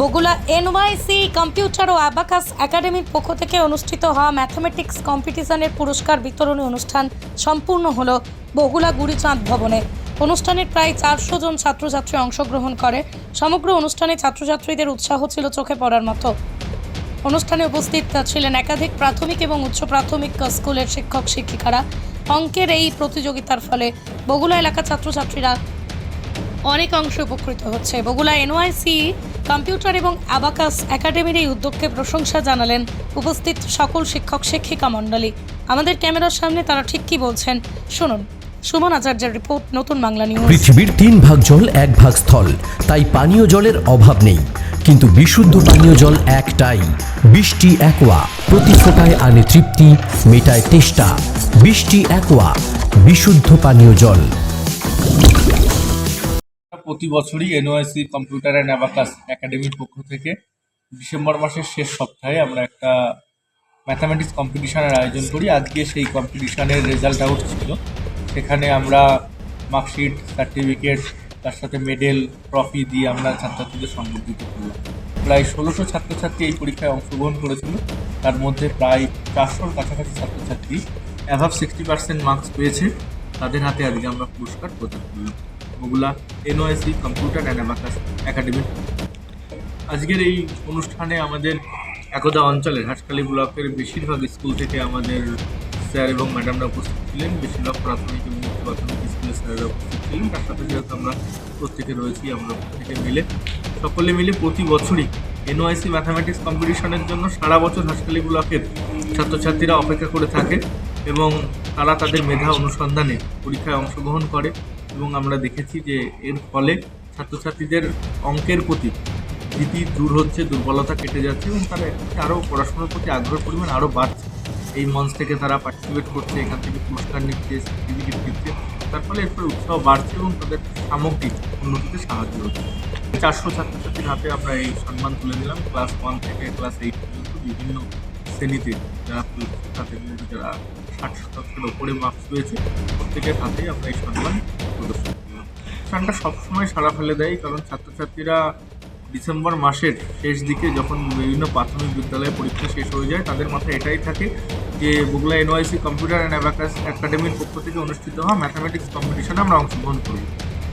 Bagula NYC computer ও abacus একাডেমির পক্ষ থেকে অনুষ্ঠিত হওয়া ম্যাথমেটিক্স কম্পিটিশনের পুরস্কার বিতরণী অনুষ্ঠান সম্পূর্ণ হলো বগুলা গুড়িচাঁদ ভবনে। অনুষ্ঠানের প্রায় চারশো জন ছাত্রছাত্রী অংশগ্রহণ করে। সমগ্র অনুষ্ঠানে ছাত্রছাত্রীদের উৎসাহ ছিল চোখে পড়ার মতো। অনুষ্ঠানে উপস্থিত ছিলেন একাধিক প্রাথমিক এবং উচ্চ প্রাথমিক স্কুলের শিক্ষক, শিক্ষিকারা। অঙ্কের এই প্রতিযোগিতার ফলে বগুলা এলাকার ছাত্রছাত্রীরা অনেক অংশ উপকৃত হচ্ছে। বগুলা এনওয়াইসি কম্পিউটার এবং অ্যাবাকাস একাডেমির এই উদ্যোগকে প্রশংসা জানালেন উপস্থিত সকল শিক্ষক শিক্ষিকা মণ্ডলী। আমাদের ক্যামেরার সামনে তারা ঠিক কি বলছেন, শুনুন। সুমন আচার্যের রিপোর্ট, নতুন বাংলা নিউজ। পৃথিবীর তিন ভাগ জল, এক ভাগ স্থল। তাই পানীয় জলের অভাব নেই। কিন্তু বিশুদ্ধ পানীয় জল একটাই। বৃষ্টি একোয়া। প্রতি ফোটায় আনে তৃপ্তি, মেটায় তেষ্টা। বৃষ্টি একোয়া। বিশুদ্ধ পানীয় জল। প্রতি বছরই এনওআইসি কম্পিউটার অ্যান্ড অ্যাবাকাস একাডেমির পক্ষ থেকে ডিসেম্বর মাসের শেষ সপ্তাহে আমরা একটা ম্যাথামেটিক্স কম্পিটিশানের আয়োজন করি। আজকে সেই কম্পিটিশানের রেজাল্ট আউট ছিল। সেখানে আমরা মার্কশিট সার্টিফিকেট তার সাথে মেডেল ট্রফি দিয়ে আমরা ছাত্রছাত্রীদের সম্বর্ধিত করলাম। প্রায় ষোলোশো ছাত্রছাত্রী এই পরীক্ষায় অংশগ্রহণ করেছিল। তার মধ্যে প্রায় চারশোর কাছাকাছি ছাত্রছাত্রী অ্যাভাব সিক্সটি পার্সেন্ট মার্কস পেয়েছে। তাদের হাতে আজকে আমরা পুরস্কার প্রদান করলাম। ওগুলা NOAC computer and abacus academy আজকের এই অনুষ্ঠানে আমাদের একদা অঞ্চলের হাটখালি ব্লকের বেশিরভাগ স্কুল থেকে আমাদের স্যার এবং ম্যাডামরা উপস্থিত ছিলেন। বেশিরভাগ প্রাথমিক এবং উচ্চ প্রাথমিক স্কুলের স্যারেরা উপস্থিত ছিলেন। তার সাথে যেহেতু আমরা প্রত্যেকে রয়েছি, আমরা প্রত্যেকে মিলে, সকলে মিলে প্রতি বছরই এনওআইসি ম্যাথামেটিক্স কম্পিটিশনের জন্য সারা বছর হাসখালি ব্লকের ছাত্রছাত্রীরা অপেক্ষা করে থাকে এবং তারা তাদের মেধা অনুসন্ধানে পরীক্ষায় অংশগ্রহণ করে। এবং আমরা দেখেছি যে এর ফলে ছাত্রছাত্রীদের অঙ্কের প্রতি ভীতি দূর হচ্ছে, দুর্বলতা কেটে যাচ্ছে এবং তারা আরও পড়াশোনার প্রতি আগ্রহ পরিমাণ আরও বাড়ছে। এই মঞ্চ থেকে তারা পার্টিসিপেট করছে, এখান থেকে পুরস্কার নিচ্ছে সার্টিফিকেট দিচ্ছে। তার ফলে এরপরে উৎসাহ বাড়ছে এবং তাদের সামগ্রিক উন্নতিতে সাহায্য হচ্ছে। চারশো ছাত্রছাত্রীর হাতে আমরা এই সম্মান তুলে দিলাম। ক্লাস ওয়ান থেকে ক্লাস এইট পর্যন্ত বিভিন্ন শ্রেণীতে যারা তাদের যারা ষাট শতাংশের ওপরে মার্কস পেয়েছে, প্রত্যেকের হাতেই আমরা এই সম্মান অনুষ্ঠানটা সবসময় সাড়া ফেলে দেয়, কারণ ছাত্রছাত্রীরা ডিসেম্বর মাসের শেষ দিকে যখন বিভিন্ন প্রাথমিক বিদ্যালয়ে পরীক্ষা শেষ হয়ে যায়, তাদের মাথায় এটাই থাকে যে Bagula NYC computer and abacus একাডেমির পক্ষ থেকে অনুষ্ঠিত হওয়া ম্যাথামেটিক্স কম্পিটিশনে আমরা অংশগ্রহণ করি।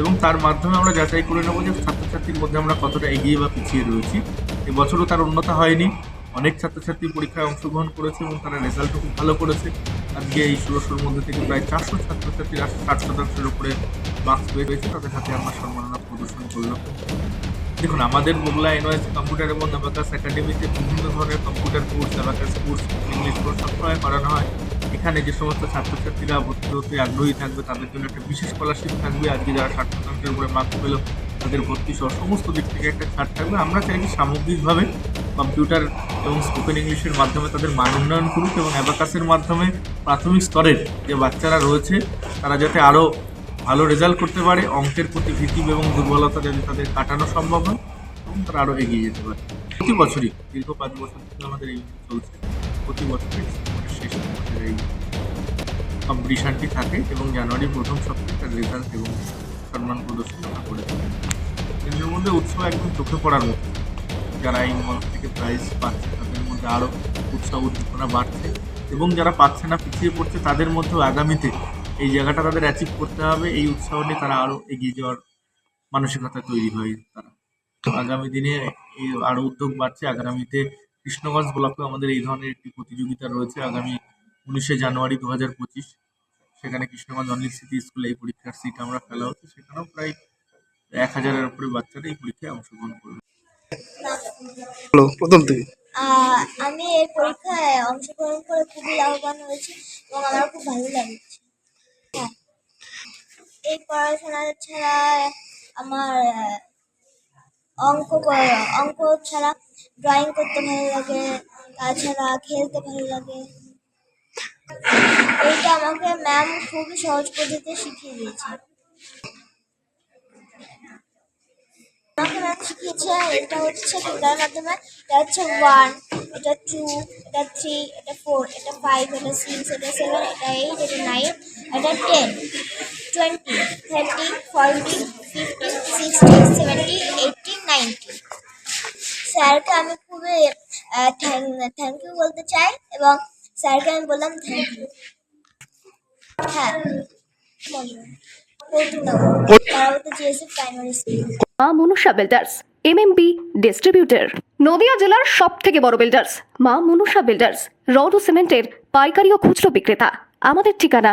এবং তার মাধ্যমে আমরা যাচাই করে নেব যে ছাত্রছাত্রীর মধ্যে আমরা কতটা এগিয়ে বা পিছিয়ে রয়েছি। এবছরও তার উন্নত হয়নি। অনেক ছাত্রছাত্রী পরীক্ষায় অংশগ্রহণ করেছে এবং তারা রেজাল্টও খুব ভালো করেছে। আজকে এই ষোলোশোর মধ্যে থেকে প্রায় চারশো ছাত্রছাত্রীরা ষাট শতাংশের উপরে মার্কস পেয়েছে তাদের হাতে আমরা সম্মাননা প্রদর্শন করলাম। দেখুন, আমাদের মোগলা এনওএস কম্পিউটার এবং অ্যাবাকাস একাডেমিতে বিভিন্ন ধরনের computer course abacus course English course সবসময় করানো হয়। এখানে যে সমস্ত ছাত্রছাত্রীরা ভর্তি হতে আগ্রহী থাকবে, তাদের জন্য একটা বিশেষ স্কলারশিপ থাকবে। আজকে যারা ষাট শতাংশের উপরে মার্কস পেল তাদের ভর্তি সহ সমস্ত দিক থেকে একটা ছাড় থাকবে। আমরা চাইছি সামগ্রিকভাবে কম্পিউটার এবং স্পোকেন ইংলিশের মাধ্যমে তাদের মান উন্নয়ন করুক এবং অ্যাবাকাসের মাধ্যমে প্রাথমিক স্তরের যে বাচ্চারা রয়েছে, তারা যাতে আরও ভালো রেজাল্ট করতে পারে, অঙ্কের প্রতি ভীতি এবং দুর্বলতা যাতে তাদের কাটানো সম্ভব হয় এবং তারা আরও এগিয়ে যেতে পারে। প্রতি বছরই, দীর্ঘ পাঁচ বছর থেকে আমাদের এই চলছে। প্রতি বছরই শেষ এই কম্পিটিশানটি থাকে এবং জানুয়ারির প্রথম সপ্তাহে তার রেজাল্ট এবং সম্মান প্রদর্শন আমরা করে এর মধ্যে উৎসাহ একদম চোখে পড়ার মতো। যারা এই মঞ্চ থেকে প্রাইজ পাচ্ছে, তাদের মধ্যে আরও উৎসাহ উদ্দীপনা বাড়ছে এবং যারা পাচ্ছে না, পিছিয়ে পড়ছে, তাদের মধ্যেও আগামীতে এই জায়গাটা তাদের অ্যাচিভ করতে হবে। এই উৎসাহ নিয়ে তারা আরও এগিয়ে যাওয়ার মানসিকতা তৈরি হয় তারা। আগামী দিনে এই আরও উদ্যোগ বাড়ছে। আগামীতে কৃষ্ণগঞ্জ ব্লকেও আমাদের এই ধরনের একটি প্রতিযোগিতা রয়েছে। আগামী উনিশে জানুয়ারি দু হাজার পঁচিশ। সেখানে কৃষ্ণগঞ্জ অনিল স্মৃতি স্কুলে এই পরীক্ষার সিট আমরা ফেলা হচ্ছে। সেখানেও প্রায় এক হাজারের উপরে বাচ্চারা এই পরীক্ষায় অংশগ্রহণ করবে। প্রথম থেকে। আমি এই পরীক্ষায় অংশগ্রহণ করে খুবই লাভবান হয়েছি এবং আমার খুব ভালো লাগছে। হ্যাঁ। এই পড়াশোনা ছাড়া আমার অঙ্ক অঙ্ক ছাড়া ড্রয়িং করতে ভালো লাগে তাছাড়া খেলতে ভালো লাগে। এইটা আমাকে ম্যাম খুবই সহজ পদ্ধতিতে শিখিয়ে দিয়েছে। আমাকে ম্যাম শিখিয়েছে, এটা হচ্ছে ফিঙ্গারের মাধ্যমে, এটা হচ্ছে ওয়ান এটা টু এটা থ্রি এটা ফোর এটা ফাইভ এটা সিক্স এটা সেভেন এটা এইট এটা নাইন এটা ten twenty thirty forty fifty sixty seventy eighty ninety স্যারকে আমি খুবই থ্যাংক ইউ বলতে চাই এবং স্যারকে আমি বললাম থ্যাংক ইউ হ্যাঁ মা মনুষা বিল্ডার্স ডিস্ট্রিবিউটর নদিয়া জেলার সব থেকে বড় বিল্ডার্স মা মনুষা বিল্ডার্স রড ও সিমেন্টের পাইকারি ও খুচরো বিক্রেতা। আমাদের ঠিকানা